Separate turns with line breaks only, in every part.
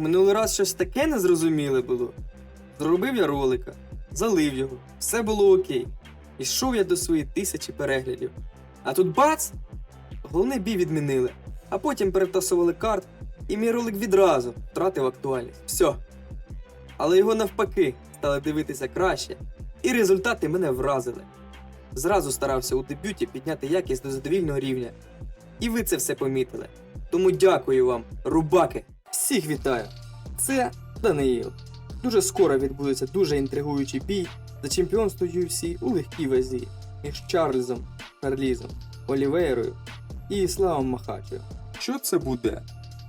Минулий раз щось таке незрозуміле було. Зробив я ролика, залив його, все було окей. Ішов я до своїх тисячі переглядів. А тут бац! Головний бій відмінили, а потім перетасували карт, і мій ролик відразу втратив актуальність. Все. Але його навпаки стали дивитися краще, і результати мене вразили. Зразу старався у дебюті підняти якість до задовільного рівня. І ви це все помітили. Тому дякую вам, рубаки! Всіх вітаю! Це Даниїл. Дуже скоро відбудеться дуже інтригуючий бій за чемпіонство UFC у легкій вазі між Чарльзом Карлізом, Олівейрою і Іславом Махачем.
Що це буде?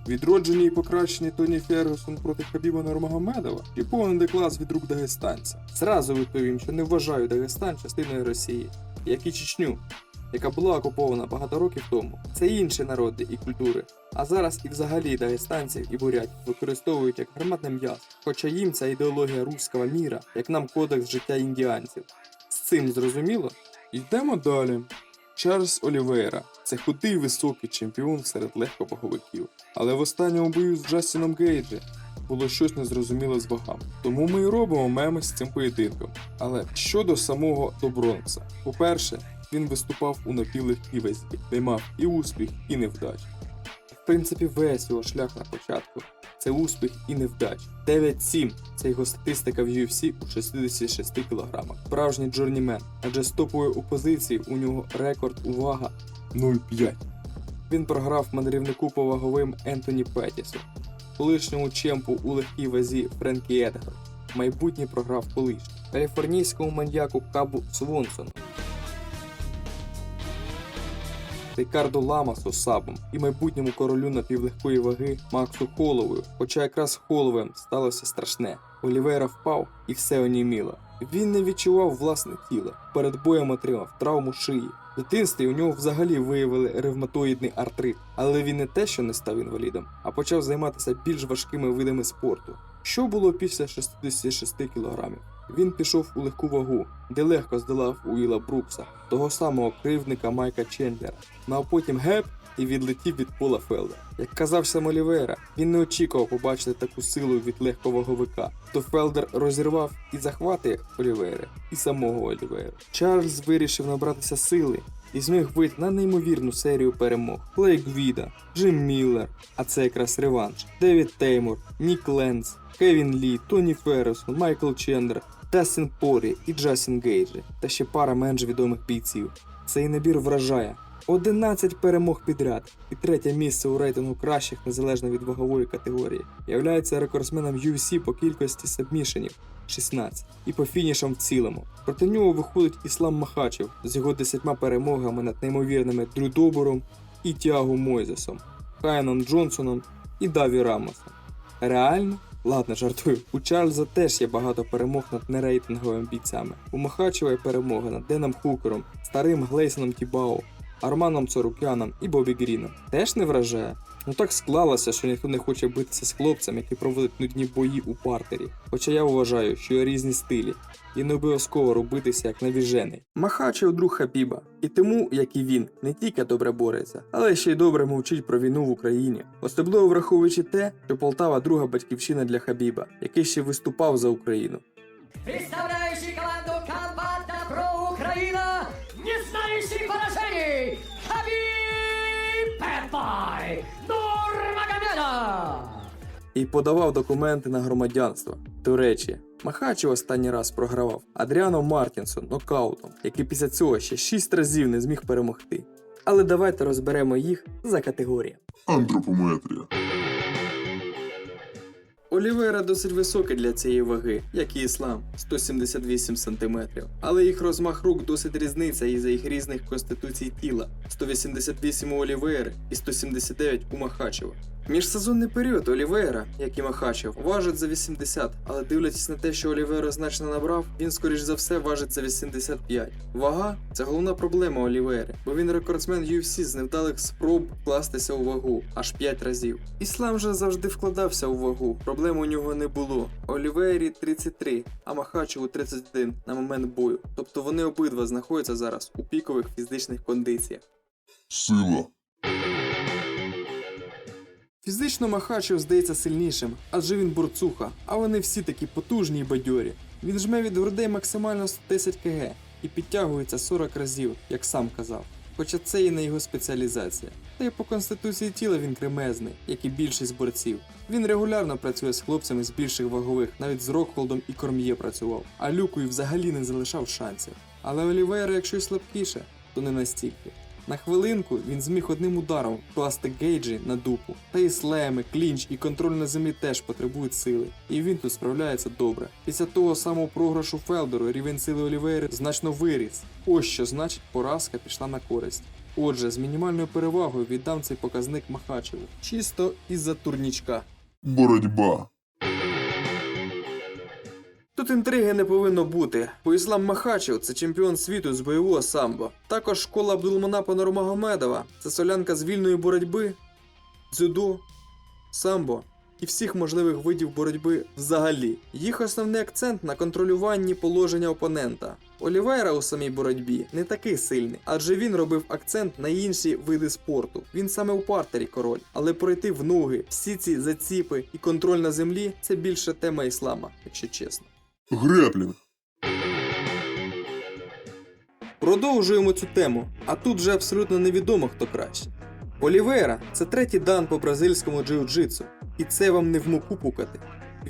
Відроджені і покращені Тоні Фергюсон проти Хабіба Нурмагомедова і повний деклас від рук дагестанця.
Зразу відповім, що не вважаю Дагестан частиною Росії, як і Чечню, яка була окупована багато років тому. Це інші народи і культури. А зараз і взагалі дагестанців і бурятів використовують як гарматне м'ясо, хоча їм ця ідеологія руського міра, як нам кодекс життя індіанців. З цим зрозуміло?
Йдемо далі. Чарльз Олівейра це худий високий чемпіон серед легковаговиків. Але в останньому бою з Джастіном Гейджі було щось незрозуміле з вагами. Тому ми і робимо меми з цим поєдинком. Але щодо самого Добронкса, по-перше, він виступав у напівлегкій вазі, де мав і успіх, і невдачі.
В принципі, весь його шлях на початку це успіх і невдача. 9-7 це його статистика в UFC у 66 кг. Справжній джорнімен, адже з топової опозиції у нього рекорд увага
0,5.
Він програв мандрівнику по ваговим Ентоні Петтісу, колишньому чемпу у легкій вазі Френкі Едгар. Майбутній програв колишній каліфорнійському маньяку Кабу Свонсону. Рікарду Ламасу Сабом і майбутньому королю напівлегкої ваги Максу Холовою. Хоча якраз Холовим сталося страшне. Олівера впав і все оніміло. Він не відчував власне тіло. Перед боєм отримав травму шиї. В дитинстві у нього взагалі виявили ревматоїдний артрит, але він не те, що не став інвалідом, а почав займатися більш важкими видами спорту. Що було після 66 кілограмів? Він пішов у легку вагу, де легко здолав Уіла Брукса, того самого кривдника Майка Чендлера. Ну а потім геп і відлетів від Пола Фелда. Як казав сам Олівера, він не очікував побачити таку силу від легковаговика. То Фелдер розірвав і захвати Олівери, і самого Олівера. Чарльз вирішив набратися сили і зміг вийти на неймовірну серію перемог. Блейк Віда, Джим Міллер, а це якраз реванш, Девід Теймур, Нік Ленц, Кевін Лі, Тоні Феррісон, Майкл Чендер, Дастін Порі і Джасін Гейджі, та ще пара менш відомих бійців. Цей набір вражає. 11 перемог підряд і третє місце у рейтингу кращих незалежно від вагової категорії. Являється рекордсменом UFC по кількості сабмішенів 16 і по фінішам в цілому. Проти нього виходить Іслам Махачев з його 10 перемогами над неймовірними Дрю Добором і Тіагу Мойзесом, Хайаном Джонсоном і Даві Рамосом. Реально? Ладно, жартую. У Чарльза теж є багато перемог над нерейтинговими бійцями. У Махачева є перемога над Деном Хукером, старим Глейсоном Тібао, Арманом Цорукяном і Бобі Гріном. Теж не вражає? Ну так склалося, що ніхто не хоче битися з хлопцем, який проводить нудні бої у партері. Хоча я вважаю, що є різні стилі, і не обов'язково робитися як навіжений. Махачев друг Хабіба, і тому, як і він, не тільки добре бореться, але ще й добре мовчить про війну в Україні. Особливо враховуючи те, що Полтава друга батьківщина для Хабіба, який ще виступав за Україну.
Представляющий Бэтбой Нурмагомедов!
і подавав документи на громадянство. До речі, Махачев останній раз програвав Адріано Мартінсон нокаутом, який після цього ще 6 разів не зміг перемогти. Але давайте розберемо їх за категоріями.
Антропометрія.
Олівера досить високий для цієї ваги, як і іслам 178 см. Але їх розмах рук досить різниця із-за їх різних конституцій тіла 188 у Олівери і 179 у Махачева. Міжсезонний період Олівера, як і Махачев, важить за 80, але дивлячись на те, що Олівера значно набрав, він скоріш за все важить за 85. Вага це головна проблема Олівери, бо він рекордсмен UFC з невдалих спроб вкластися у вагу аж 5 разів. Іслам же завжди вкладався у вагу, проблем у нього не було. Олівері 33, а Махачеву 31 на момент бою. Тобто вони обидва знаходяться зараз у пікових фізичних кондиціях.
Сила.
Фізично Махачев здається сильнішим, адже він борцуха, а вони всі такі потужні й бадьорі. Він жме від грудей максимально 110 кг і підтягується 40 разів, як сам казав. Хоча це і не його спеціалізація. Та й по конституції тіла він кремезний, як і більшість борців. Він регулярно працює з хлопцями з більших вагових, навіть з Рокхолдом і Корм'є працював, а Люкою взагалі не залишав шансів. Але Олівейра, якщо й слабкіше, то не настільки. На хвилинку він зміг одним ударом вкласти гейджі на дупу. Та і слеми, клінч і контроль на землі теж потребують сили. І він тут справляється добре. Після того самого програшу Фелдору рівень сили Олівейри значно виріс. Ось що значить поразка пішла на користь. Отже, з мінімальною перевагою віддам цей показник Махачеву. Чисто із-за турнічка.
Боротьба.
Тут інтриги не повинно бути, бо Іслам Махачев це чемпіон світу з бойового самбо. Також школа Абдулманапа Нурмагомедова це солянка з вільної боротьби, дзюдо, самбо і всіх можливих видів боротьби взагалі. Їх основний акцент на контролюванні положення опонента. Олівейра у самій боротьбі не такий сильний, адже він робив акцент на інші види спорту. Він саме у партері король, але пройти в ноги, всі ці заціпи і контроль на землі це більше тема іслама, якщо чесно.
Греплінг.
Продовжуємо цю тему, а тут вже абсолютно невідомо хто краще. Олівера це третій дан по бразильському джиу-джитсу, і це вам не в муку пукати.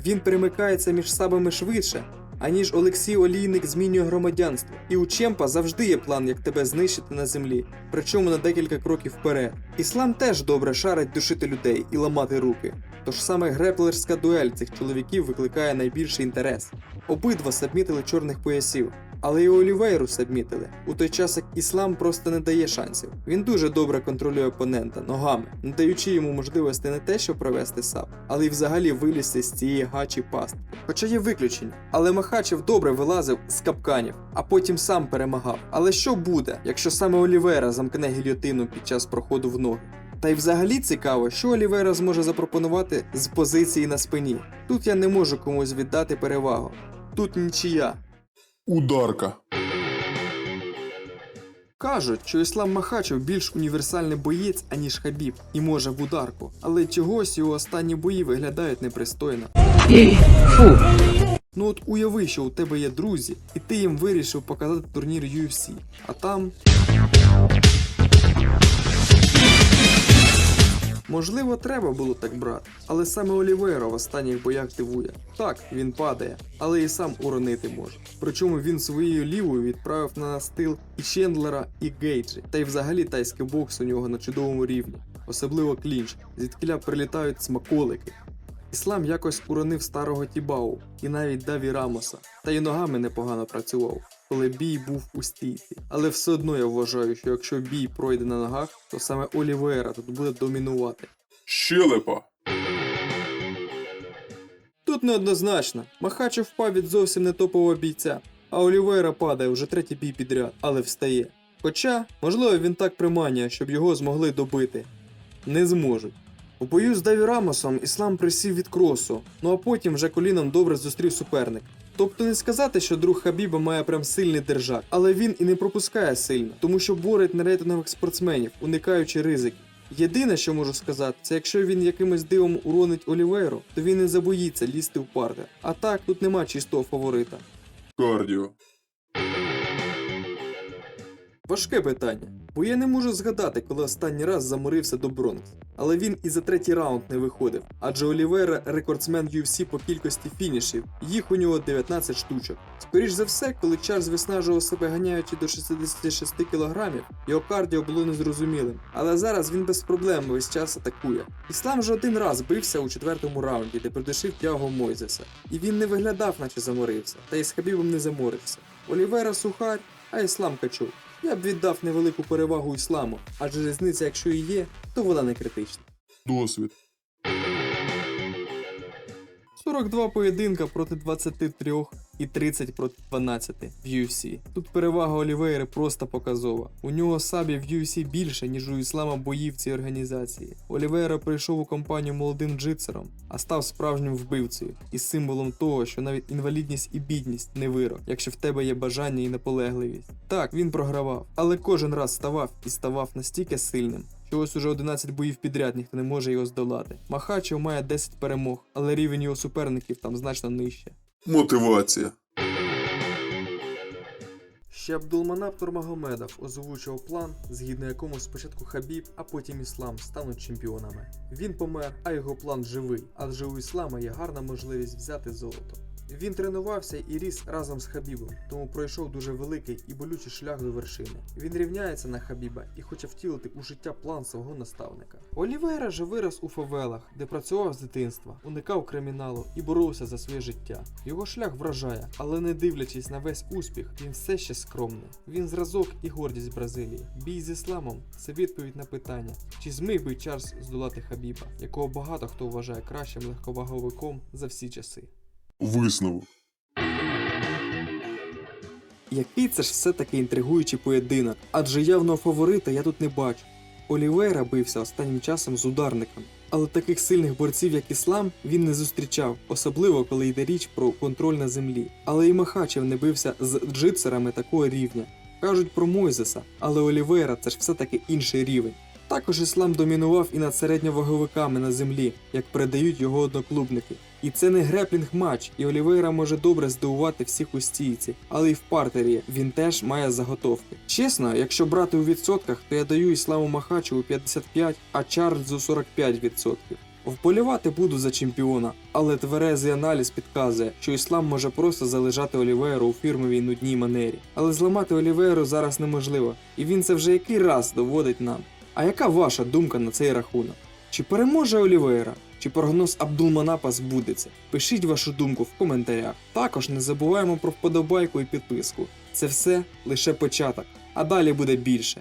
Він перемикається між сабами швидше, аніж Олексій Олійник змінює громадянство. І у Чемпа завжди є план, як тебе знищити на землі, причому на декілька кроків вперед. Іслам теж добре шарить душити людей і ламати руки. Тож саме греплерська дуель цих чоловіків викликає найбільший інтерес. Обидва сабмітили чорних поясів, але і Олівейру сабмітили, у той час як іслам просто не дає шансів. Він дуже добре контролює опонента ногами, не даючи йому можливості не те, що провести саб, але й взагалі вилізти з цієї гачі пастки. Хоча є виключення, але Махачев добре вилазив з капканів, а потім сам перемагав. Але що буде, якщо саме Олівера замкне гільйотину під час проходу в ноги? Та й взагалі цікаво, що Олівера зможе запропонувати з позиції на спині. Тут я не можу комусь віддати перевагу. Тут нічия.
Ударка.
Кажуть, що Іслам Махачев більш універсальний боєць, аніж Хабіб, і може в ударку, але чогось його останні бої виглядають непристойно. Ну от уяви, що у тебе є друзі, і ти їм вирішив показати турнір UFC, а там. Можливо, треба було так брати, але саме Олівейро в останніх боях дивує. Так, він падає, але і сам уронити може. Причому він своєю лівою відправив на стил і Чендлера, і Гейджі, та й взагалі тайський бокс у нього на чудовому рівні, особливо клінч, звідкиля прилітають смаколики. Іслам якось уронив старого Тібау і навіть Даві Рамоса, та й ногами непогано працював, коли бій був у стійці. Але все одно я вважаю, що якщо бій пройде на ногах, то саме Олівера тут буде домінувати.
Щелепа.
Тут неоднозначно. Махачев впав від зовсім не топового бійця, а Олівейра падає вже третій бій підряд, але встає. Хоча, можливо, він так приманює, щоб його змогли добити. Не зможуть. У бою з Даві Рамосом Іслам присів від кросу, ну а потім вже коліном добре зустрів суперник. Тобто не сказати, що друг Хабіба має прям сильний держак, але він і не пропускає сильно, тому що борить на рейтингових спортсменів, уникаючи ризиків. Єдине, що можу сказати, це якщо він якимось дивом уронить Олівейру, то він не забоїться лізти в партер. А так тут нема чистого фаворита.
Кардіо.
Важке питання, бо я не можу згадати, коли останній раз заморився до Бронкс. Але він і за третій раунд не виходив, адже Олівера рекордсмен UFC по кількості фінішів, їх у нього 19 штучок. Скоріш за все, коли Чарльз виснажував себе ганяючи до 66 кілограмів, його кардіо було незрозумілим. Але зараз він без проблем весь час атакує. Іслам вже один раз бився у четвертому раунді, де придушив тягу Мойзеса. І він не виглядав, наче заморився, та й з Хабібом не заморився. Олівера сухар, а іслам качук. Я б віддав невелику перевагу ісламу, адже різниця, якщо і є, то вона не критична.
Досвід.
42 поєдинка проти 23 і 30 проти 12 в UFC. Тут перевага Олівейри просто показова. У нього сабі в UFC більше, ніж у іслама боїв цій організації. Олівейра прийшов у компанію молодим джитсером, а став справжнім вбивцею і символом того, що навіть інвалідність і бідність не вирок, якщо в тебе є бажання і наполегливість. Так, він програвав, але кожен раз ставав і ставав настільки сильним, що ось уже 11 боїв підряд ніхто не може його здолати. Махачев має 10 перемог, але рівень його суперників там значно нижче.
Мотивація.
Ще Абдулманап Турмагомедов озвучив план, згідно якому спочатку Хабіб, а потім Іслам стануть чемпіонами. Він помер, а його план живий, адже у Іслама є гарна можливість взяти золото. Він тренувався і ріс разом з Хабібом, тому пройшов дуже великий і болючий шлях до вершини. Він рівняється на Хабіба і хоче втілити у життя план свого наставника. Олівейра же вирос у фавелах, де працював з дитинства, уникав криміналу і боровся за своє життя. Його шлях вражає, але не дивлячись на весь успіх, він все ще скромний. Він зразок і гордість Бразилії. Бій з ісламом це відповідь на питання, чи зміг би Чарльз здолати Хабіба, якого багато хто вважає кращим легковаговиком за всі часи.
Висновок.
Який це ж все-таки інтригуючий поєдинок, адже явного фаворита я тут не бачу. Олівейра бився останнім часом з ударником, але таких сильних борців, як іслам, він не зустрічав, особливо коли йде річ про контроль на землі. Але і Махачев не бився з джитсерами такого рівня. Кажуть про Мойзеса, але Олівейра це ж все-таки інший рівень. Також іслам домінував і над середньоваговиками на землі, як передають його одноклубники. І це не греплінг матч, і Олівейра може добре здивувати всіх у стійці, але й в партері він теж має заготовки. Чесно, якщо брати у відсотках, то я даю Ісламу Махачеву 55, а Чарльзу 45%. Вболівати буду за чемпіона, але тверезий аналіз підказує, що іслам може просто залежати Олівейру у фірмовій нудній манері. Але зламати Олівейру зараз неможливо, і він це вже який раз доводить нам. А яка ваша думка на цей рахунок? Чи переможе Олівейра? Чи прогноз Абдулманапа збудеться? Пишіть вашу думку в коментарях. Також не забуваємо про вподобайку і підписку. Це все лише початок, а далі буде більше.